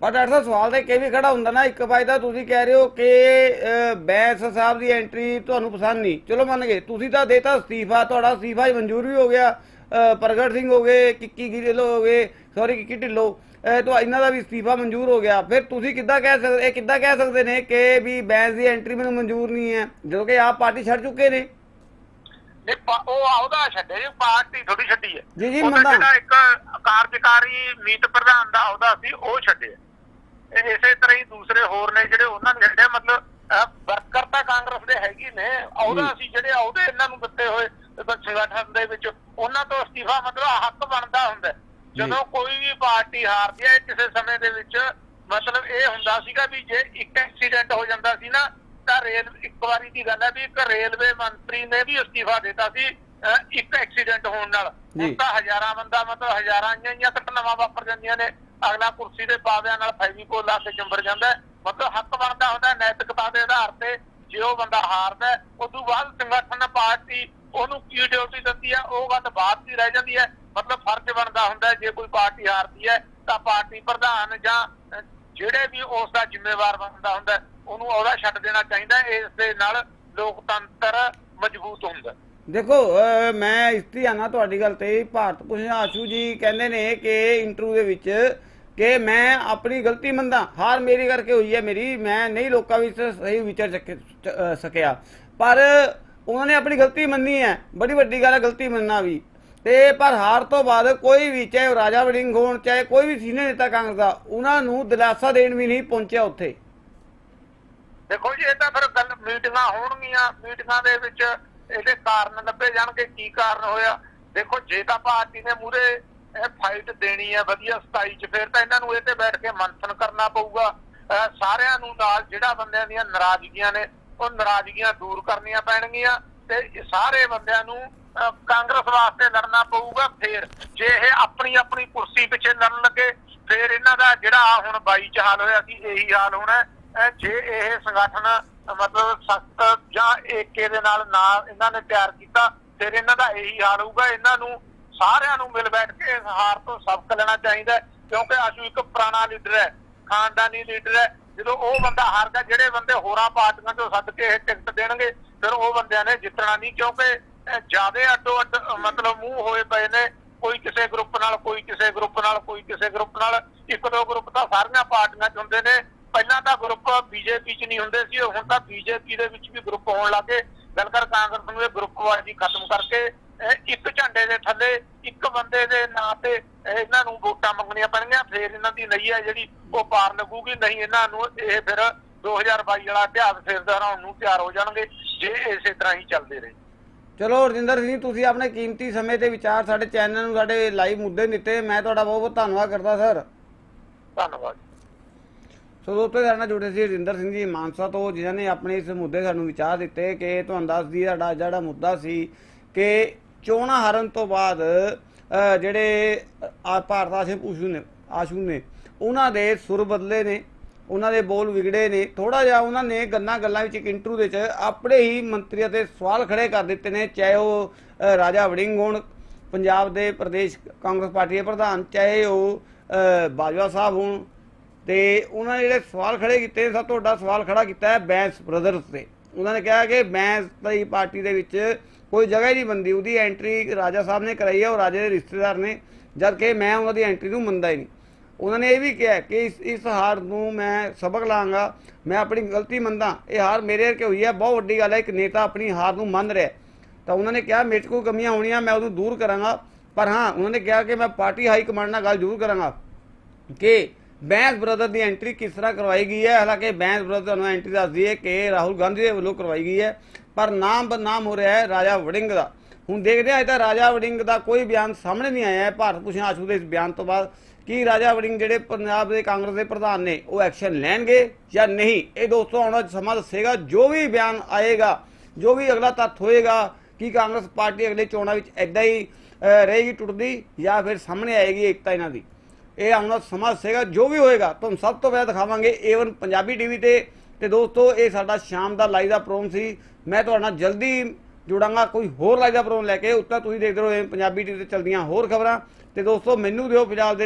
ਪਰ ਡਾਕਟਰ ਸਾਹਿਬ ਸਵਾਲ ਤਾਂ ਵੀ ਖੜਾ ਹੁੰਦਾ ਨਾ ਇੱਕ ਤਾਂ ਤੁਸੀਂ ਕਹਿ ਰਹੇ ਹੋ ਕਿ ਬੈਂਸ ਸਾਹਿਬ ਦੀ ਐਂਟਰੀ ਤੁਹਾਨੂੰ ਪਸੰਦ ਨਹੀਂ। ਚਲੋ ਮੰਨ ਗਏ ਤੁਸੀਂ ਤਾਂ ਦੇਤਾ ਅਸਤੀਫਾ ਤੁਹਾਡਾ ਅਸਤੀਫਾ ਹੀ ਮਨਜ਼ੂਰ ਵੀ ਹੋ ਗਿਆ। ਪ੍ਰਗਟ ਸਿੰਘ ਹੋ ਗਏ ਕਿੱਕੀ ਗਿੱਲ ਹੋ ਗਏ ਸੌਰੀ ਕਿੱਕੀ ਢਿੱਲੋਂ। ਤਾਂ ਇਹਨਾਂ ਦਾ ਵੀ ਅਸਤੀਫਾ ਮਨਜ਼ੂਰ ਹੋ ਗਿਆ ਫਿਰ ਤੁਸੀਂ ਕਿੱਦਾਂ ਕਹਿ ਸਕਦੇ ਇਹ ਕਿੱਦਾਂ ਕਹਿ ਸਕਦੇ ਨੇ ਕਿ ਵੀ ਬੈਂਸ ਦੀ ਐਂਟਰੀ ਮੈਨੂੰ ਮਨਜ਼ੂਰ ਨਹੀਂ ਹੈ ਜਦੋਂ ਕਿ ਆਪ ਪਾਰਟੀ ਛੱਡ ਚੁੱਕੇ ਨੇ ਨਹੀਂ ਉਹ ਆਉਦਾ ਛੱਡੇ ਜੀ ਪਾਰਟੀ ਥੋੜੀ ਛੱਡੀ ਹੈ ਜੀ, ਜੀ, ਮੰਨਦਾ। ਜਿਹੜਾ ਇੱਕ ਕਾਰਜਕਾਰੀ ਮੀਤ ਪ੍ਰਧਾਨ ਦਾ ਆਉਦਾ ਸੀ ਉਹ ਛੱਡਿਆ ਇਹ ਇਸੇ ਤਰ੍ਹਾਂ ਹੀ ਦੂਸਰੇ ਹੋਰ ਨੇ ਜਿਹੜੇ ਉਹਨਾਂ ਨੇ ਛੱਡਿਆ ਮਤਲਬ ਅਹ, ਵਰਕਰ ਤਾਂ ਕਾਂਗਰਸ ਦੇ ਹੈਗੀ ਨੇ ਆਉਦਾ ਸੀ ਜਿਹੜੇ ਆਉਦੇ ਇਹਨਾਂ ਨੂੰ ਦਿੱਤੇ ਹੋਏ ਸੰਗਠਨ ਦੇ ਵਿੱਚ ਉਹਨਾਂ ਤੋਂ ਅਸਤੀਫਾ ਮਤਲਬ ਹੱਕ ਬਣਦਾ ਹੁੰਦਾ ਹੈ। ਜੀ। ਜਦੋਂ ਕੋਈ ਵੀ ਪਾਰਟੀ ਹਾਰਦੀ ਹੈ ਕਿਸੇ ਸਮੇਂ ਦੇ ਵਿੱਚ ਮਤਲਬ ਇਹ ਹੁੰਦਾ ਸੀਗਾ ਵੀ ਜੇ ਇੱਕ ਐਕਸੀਡੈਂਟ ਹੋ ਜਾਂਦਾ ਸੀ ਨਾ ਤਾਂ ਰੇਲ ਇੱਕ ਵਾਰੀ ਦੀ ਗੱਲ ਹੈ ਵੀ ਇੱਕ ਰੇਲਵੇ ਮੰਤਰੀ ਨੇ ਵੀ ਅਸਤੀਫਾ ਦਿੱਤਾ ਸੀ ਇੱਕ ਐਕਸੀਡੈਂਟ ਹੋਣ ਨਾਲ। ਹੁਣ ਤਾਂ ਹਜ਼ਾਰਾਂ ਬੰਦਾ ਮਤਲਬ ਹਜ਼ਾਰਾਂ ਆਈਆਂ ਘਟਨਾਵਾਂ ਵਾਪਰ ਜਾਂਦੀਆਂ ਨੇ ਅਗਲਾ ਕੁਰਸੀ ਦੇ ਪਾਵਿਆਂ ਨਾਲ ਫੈਵੀਕੋਲ ਲਾ ਕੇ ਚੰਬਰ ਜਾਂਦਾ। ਮਤਲਬ ਹੱਕ ਬਣਦਾ ਹੁੰਦਾ ਨੈਤਿਕਤਾ ਦੇ ਆਧਾਰ ਤੇ ਜੇ ਉਹ ਬੰਦਾ ਹਾਰਦਾ ਹੈ, ਉਦੋਂ ਬਾਅਦ ਸੰਗਠਨ ਪਾਰਟੀ ਉਹਨੂੰ ਕੀ ਡਿਊਟੀ ਦਿੰਦੀ ਹੈ ਉਹ ਗੱਲ ਬਾਅਦ ਦੀ ਰਹਿ ਜਾਂਦੀ ਹੈ ਮਤਲਬ ਫਰਜ਼ ਬਣਦਾ ਹੁੰਦਾ ਜੇ ਕੋਈ ਪਾਰਟੀ ਹਾਰਦੀ ਹੈ ਤਾਂ ਪਾਰਟੀ ਪ੍ਰਧਾਨ ਜਾਂ ਜਿਹੜੇ ਵੀ ਉਸ ਦਾ ਜ਼ਿੰਮੇਵਾਰ ਬੰਦਾ ਹੁੰਦਾ ਉਹਨੂੰ ਉਹਦਾ ਛੱਡ ਦੇਣਾ ਚਾਹੀਦਾ ਇਸ ਦੇ ਨਾਲ ਲੋਕਤੰਤਰ ਮਜ਼ਬੂਤ ਹੁੰਦਾ ਦੇਖੋ ਮੈਂ ਇਸ ਤੇ ਆਣਾ ਤੁਹਾਡੀ ਗੱਲ ਤੇ, ਭਾਰਤ ਭੂਸ਼ਣ ਆਸ਼ੂ ਜੀ ਕਹਿੰਦੇ ਨੇ ਕਿ ਇੰਟਰਵਿਊ ਦੇ ਵਿੱਚ ਕਿ ਮੈਂ ਆਪਣੀ ਗਲਤੀ ਮੰਨਦਾ, ਹਾਰ ਮੇਰੀ ਕਰਕੇ ਹੋਈ ਹੈ ਮੇਰੀ, ਮੈਂ ਨਹੀਂ ਲੋਕਾਂ ਵਿੱਚ ਸਹੀ ਵਿਚਾਰ ਸਕਿਆ। ਪਰ ਉਹਨਾਂ ਨੇ ਆਪਣੀ ਗਲਤੀ ਮੰਨੀ ਹੈ, ਬੜੀ ਵੱਡੀ ਗੱਲ ਹੈ, ਗਲਤੀ ਮੰਨਣਾ ਵੀ। ਤੇ ਪਰ ਹਾਰ ਤੋਂ ਬਾਅਦ ਕੋਈ ਵੀ, ਚਾਹੇ ਰਾਜਾ ਵੜਿੰਗ ਹੋਣ, ਚਾਹੇ ਕੋਈ ਵੀ ਸੀਨੀਅਰ ਨੇਤਾ ਕਾਂਗਰਸ ਦਾ, ਉਹਨਾਂ ਨੂੰ ਦਿਲਾਸਾ ਦੇਣ ਵੀ ਨਹੀਂ ਪਹੁੰਚਿਆ ਉੱਥੇ। ਦੇਖੋ ਜੀ, ਇਹ ਤਾਂ ਫਿਰ ਗੱਲ ਮੀਟਿੰਗਾਂ ਹੋਣਗੀਆਂ। ਮੀਟਿੰਗਾਂ ਦੇ ਵਿੱਚ ਇਹਦੇ ਕਾਰਨ ਲੱਭੇ ਜਾਣਗੇ, ਕੀ ਕਾਰਨ ਹੋਇਆ। ਦੇਖੋ, ਜੇ ਤਾਂ ਪਾਰਟੀ ਨੇ ਮੂਰੇ ਇਹ ਫਾਈਟ ਦੇਣੀ ਹੈ, ਵਧੀਆ 27 ਚ, ਫਿਰ ਤਾਂ ਇਹਨਾਂ ਨੂੰ ਇਹ ਤੇ ਬੈਠ ਕੇ ਮੰਥਨ ਕਰਨਾ ਪਊਗਾ। ਸਾਰਿਆਂ ਨੂੰ ਨਾਲ ਜਿਹੜਾ ਬੰਦਿਆਂ ਦੀਆਂ ਨਾਰਾਜ਼ਗੀਆਂ ਨੇ, ਉਹ ਨਾਰਾਜ਼ਗੀਆਂ ਦੂਰ ਕਰਨੀਆਂ ਪੈਣਗੀਆਂ ਤੇ ਸਾਰੇ ਬੰਦਿਆਂ ਨੂੰ ਕਾਂਗਰਸ ਵਾਸਤੇ ਲੜਨਾ ਪਊਗਾ, ਫੇਰ ਜੇ ਇਹ ਆਪਣੀ ਆਪਣੀ ਕੁਰਸੀ ਪਿੱਛੇ ਲੜਨ ਲੱਗੇ, ਫਿਰ ਇਹਨਾਂ ਦਾ ਜਿਹੜਾ ਹੁਣ 22 ਚ ਹਾਲ ਹੋਇਆ ਸੀ, ਇਹੀ ਹਾਲ ਹੋਣਾ ਜੇ ਇਹ ਸੰਗਠਨ ਮਤਲਬ ਸਖਤ ਜਾਂ ਏਕੇ ਦੇ ਨਾਲ ਨਾ ਇਹਨਾਂ ਨੇ ਤਿਆਰ ਕੀਤਾ, ਫਿਰ ਇਹਨਾਂ ਦਾ ਇਹੀ ਹਾਲ ਹੋਊਗਾ। ਇਹਨਾਂ ਨੂੰ ਸਾਰਿਆਂ ਨੂੰ ਮਿਲ ਬੈਠ ਕੇ ਇਸ ਹਾਰ ਤੋਂ ਸਬਕ ਲੈਣਾ ਚਾਹੀਦਾ ਕਿਉਂਕਿ ਆਸ਼ੂ ਇੱਕ ਪੁਰਾਣਾ ਲੀਡਰ ਹੈ, ਖਾਨਦਾਨੀ ਲੀਡਰ ਹੈ। ਜਦੋਂ ਉਹ ਬੰਦਾ ਹਾਰਦਾ, ਜਿਹੜੇ ਬੰਦੇ ਹੋਰਾਂ ਪਾਰਟੀਆਂ ਤੋਂ ਸੱਦ ਕੇ ਇਹ ਟਿਕਟ ਦੇਣਗੇ, ਫਿਰ ਉਹ ਬੰਦਿਆਂ ਨੇ ਜਿੱਤਣਾ ਨਹੀਂ, ਕਿਉਂਕਿ ਜਿਆਦੇ ਅੱਡੋ ਅੱਡ, ਮਤਲਬ ਮੂੰਹ ਹੋਏ ਪਏ ਨੇ, ਕੋਈ ਕਿਸੇ ਗਰੁੱਪ ਨਾਲ, ਕੋਈ ਕਿਸੇ ਗਰੁੱਪ ਨਾਲ, ਕੋਈ ਕਿਸੇ ਗਰੁੱਪ ਨਾਲ, ਇੱਕ ਦੋ ਗਰੁੱਪ ਤਾਂ ਸਾਰੀਆਂ ਪਾਰਟੀਆਂ 'ਚ ਹੁੰਦੇ ਨੇ। ਪਹਿਲਾਂ ਤਾਂ ਗਰੁੱਪ ਬੀਜੇਪੀ 'ਚ ਨਹੀਂ ਹੁੰਦੇ ਸੀ, ਹੁਣ ਤਾਂ ਬੀਜੇਪੀ ਦੇ ਵਿੱਚ ਵੀ ਗਰੁੱਪ ਹੋਣ ਲੱਗੇ ਗੱਲ ਕਰ ਕਾਂਗਰਸ ਨੂੰ ਇਹ ਗਰੁੱਪਵਾਦੀ ਖਤਮ ਕਰਕੇ ਇੱਕ ਝੰਡੇ ਦੇ ਥੱਲੇ, ਇੱਕ ਬੰਦੇ ਦੇ ਨਾਂ ਤੇ ਇਹਨਾਂ ਨੂੰ ਵੋਟਾਂ ਮੰਗਣੀਆਂ ਪੈਣਗੀਆਂ, ਫੇਰ ਇਹਨਾਂ ਦੀ ਨਹੀਂ ਹੈ ਜਿਹੜੀ ਉਹ ਪਾਰ ਲੱਗੂਗੀ, ਨਹੀਂ ਇਹਨਾਂ ਨੂੰ ਇਹ ਫਿਰ 2022 ਵਾਲਾ ਇਤਿਹਾਸ ਫਿਰ ਦੁਹਰਾਉਣ ਨੂੰ ਤਿਆਰ ਹੋ ਜਾਣਗੇ, ਜੇ ਇਸੇ ਤਰ੍ਹਾਂ ਹੀ ਚੱਲਦੇ ਰਹੇ। ਚਲੋ ਰਜਿੰਦਰ ਸਿੰਘ ਤੁਸੀਂ ਆਪਣੇ ਕੀਮਤੀ ਸਮੇਂ ਤੇ ਵਿਚਾਰ ਸਾਡੇ ਚੈਨਲ ਨੂੰ ਸਾਡੇ ਲਾਈਵ ਮੁੱਦੇ ਦਿੱਤੇ ਮੈਂ ਤੁਹਾਡਾ ਬਹੁਤ ਬਹੁਤ ਧੰਨਵਾਦ ਕਰਦਾ ਸਰ ਧੰਨਵਾਦ। ਸੋ ਦੋਸਤੋ ਸਾਡੇ ਨਾਲ ਜੁੜੇ ਸੀ ਰਜਿੰਦਰ ਸਿੰਘ ਜੀ ਮਾਨਸਾ ਤੋਂ ਜਿਨ੍ਹਾਂ ਨੇ ਆਪਣੇ ਇਸ ਮੁੱਦੇ ਸਾਨੂੰ ਵਿਚਾਰ ਦਿੱਤੇ ਕਿ ਤੁਹਾਨੂੰ ਦੱਸ ਦਈਏ ਸਾਡਾ ਜਿਹੜਾ ਮੁੱਦਾ ਸੀ ਕਿ ਚੋਣਾਂ ਹਾਰਨ ਤੋਂ ਬਾਅਦ ਜਿਹੜੇ ਆ ਭਾਰਤ ਆਸ਼ੂ ਆਸ਼ੂ ਨੇ ਆਸ਼ੂ ਨੇ ਉਹਨਾਂ ਦੇ ਸੁਰ ਬਦਲੇ ਨੇ। ਉਹਨਾਂ ਦੇ ਬੋਲ ਵਿਗੜੇ ਨੇ। ਥੋੜਾ ਜਿਹਾ ਉਹਨਾਂ ਨੇ ਗੱਲਾਂ ਗੱਲਾਂ ਵਿੱਚ ਇੱਕ ਇੰਟਰਵਿਊ ਦੇ ਚ ਆਪਣੇ ਹੀ ਮੰਤਰੀਆਂ 'ਤੇ ਸਵਾਲ ਖੜੇ ਕਰ ਦਿੱਤੇ ਨੇ, ਚਾਹੇ ਉਹ ਰਾਜਾ ਵੜਿੰਗ ਹੋਣ, ਪੰਜਾਬ ਦੇ ਪ੍ਰਦੇਸ਼ ਕਾਂਗਰਸ ਪਾਰਟੀ ਦੇ ਪ੍ਰਧਾਨ, ਚਾਹੇ ਉਹ ਬਾਜਵਾ ਸਾਹਿਬ ਹੋਣ। ਤੇ ਉਹਨਾਂ ਨੇ ਜਿਹੜੇ ਸਵਾਲ ਖੜੇ ਕੀਤੇ ਸਭ ਤੋਂ ਵੱਡਾ ਸਵਾਲ ਖੜਾ ਕੀਤਾ ਹੈ ਬੈਂਸ ਬ੍ਰਦਰਸ ਤੇ। ਉਹਨਾਂ ਨੇ ਕਿਹਾ ਕਿ ਬੈਂਸ ਦੀ ਪਾਰਟੀ ਦੇ ਵਿੱਚ ਕੋਈ ਜਗ੍ਹਾ ਹੀ ਨਹੀਂ ਬੰਦੀ ਉਹਦੀ ਐਂਟਰੀ ਰਾਜਾ ਸਾਹਿਬ ਨੇ ਕਰਾਈ ਹੈ, ਉਹ ਰਾਜੇ ਦੇ ਰਿਸ਼ਤੇਦਾਰ ਨੇ ਜਦ ਕਿ ਮੈਂ ਉਹਨਾਂ ਦੀ ਐਂਟਰੀ ਨੂੰ ਮੰਨਦਾ ਹੀ ਨਹੀਂ। ਉਹਨਾਂ ਨੇ ਇਹ ਵੀ ਕਿਹਾ ਕਿ ਇਸ ਇਸ ਹਾਰ ਨੂੰ ਮੈਂ ਸਬਕ ਲਾਂਗਾ, ਮੈਂ ਆਪਣੀ ਗਲਤੀ ਮੰਨਦਾ, ਇਹ ਹਾਰ ਮੇਰੇ ਕਰਕੇ ਹੋਈ ਹੈ, ਬਹੁਤ ਵੱਡੀ ਗੱਲ ਹੈ, ਇੱਕ ਨੇਤਾ ਆਪਣੀ ਹਾਰ ਨੂੰ ਮੰਨ ਰਿਹਾ ਤਾਂ ਉਹਨਾਂ ਨੇ ਕਿਹਾ, ਮੇਰੇ 'ਚ ਕੋਈ ਕਮੀਆਂ ਹੋਣੀਆਂ, ਮੈਂ ਉਹਨੂੰ ਦੂਰ ਕਰਾਂਗਾ, ਪਰ ਹਾਂ, ਉਹਨਾਂ ਨੇ ਕਿਹਾ ਕਿ ਮੈਂ ਪਾਰਟੀ ਹਾਈ ਕਮਾਂਡ ਨਾਲ ਗੱਲ ਜ਼ਰੂਰ ਕਰਾਂਗਾ ਕਿ ਬੈਂਸ ਬ੍ਰਦਰ ਦੀ ਐਂਟਰੀ ਕਿਸ ਤਰ੍ਹਾਂ ਕਰਵਾਈ ਗਈ ਹੈ? ਹਾਲਾਂਕਿ ਬੈਂਸ ਬ੍ਰਦਰ ਤੁਹਾਨੂੰ ਐਂਟਰੀ ਦੱਸਦੀ ਹੈ ਕਿ ਰਾਹੁਲ ਗਾਂਧੀ ਦੇ ਵੱਲੋਂ ਕਰਵਾਈ ਗਈ ਹੈ, ਪਰ ਨਾਮ ਬਦਨਾਮ ਹੋ ਰਿਹਾ ਹੈ ਰਾਜਾ ਵੜਿੰਗ ਦਾ। ਹੁਣ ਦੇਖਦੇ ਹਾਂ ਇਹ ਤਾਂ ਰਾਜਾ ਵੜਿੰਗ ਦਾ ਕੋਈ ਬਿਆਨ ਸਾਹਮਣੇ ਨਹੀਂ ਆਇਆ ਹੈ। ਭਾਰਤ ਭੂਸ਼ਣ ਆਸ਼ੂ ਦੇ ਇਸ ਬਿਆਨ ਤੋਂ ਬਾਅਦ ਕਿ ਰਾਜਾ ਵੜਿੰਗ ਜਿਹੜੇ ਪੰਜਾਬ ਦੇ ਕਾਂਗਰਸ ਦੇ ਪ੍ਰਧਾਨ ਨੇ, ਉਹ ਐਕਸ਼ਨ ਲੈਣਗੇ ਜਾਂ ਨਹੀਂ? ਇਹ ਦੋਸਤੋ ਆਉਣ ਵਾਲਾ ਸਮਾਂ ਦੱਸੇਗਾ, ਜੋ ਵੀ ਬਿਆਨ ਆਏਗਾ, ਜੋ ਵੀ ਅਗਲਾ ਤੱਥ ਹੋਏਗਾ, ਕਿ ਕਾਂਗਰਸ ਪਾਰਟੀ ਅਗਲੇ ਚੋਣਾਂ ਵਿੱਚ ਐਦਾਂ ਹੀ ਰਹੇਗੀ ਟੁੱਟਦੀ ਜਾਂ ਫਿਰ ਸਾਹਮਣੇ ਆਏਗੀ ਏਕਤਾ ਇਹਨਾਂ ਦੀ। ਇਹ ਆਉਣ ਵਾਲਾ ਸਮਾਂ ਦੱਸੇਗਾ, ਜੋ ਵੀ ਹੋਏਗਾ, ਤੁਹਾਨੂੰ ਸਭ ਤੋਂ ਪਹਿਲਾਂ ਦਿਖਾਵਾਂਗੇ ਏਵਨ ਪੰਜਾਬੀ ਟੀਵੀ ਤੇ। ਤੇ ਦੋਸਤੋ, ਇਹ ਸਾਡਾ ਸ਼ਾਮ ਦਾ ਲਾਈਵ ਦਾ ਪ੍ਰੋਗਰਾਮ ਸੀ। ਮੈਂ ਤੁਹਾਡੇ ਨਾਲ ਜਲਦੀ ਜੁੜਾਂਗਾ, ਕੋਈ ਹੋਰ ਲਾਈਵ ਦਾ ਪ੍ਰੋਗਰਾਮ ਲੈ ਕੇ, ਉੱਤੇ ਤੁਸੀਂ ਦੇਖਦੇ ਰਹੋ ਇਹ ਪੰਜਾਬੀ ਟੀਵੀ ਤੇ ਚਲਦੀਆਂ ਹੋਰ ਖਬਰਾਂ। ਤੇ ਦੋਸਤੋ, ਮੈਨੂੰ ਦਿਓ ਪੰਜਾਬ ਦੇ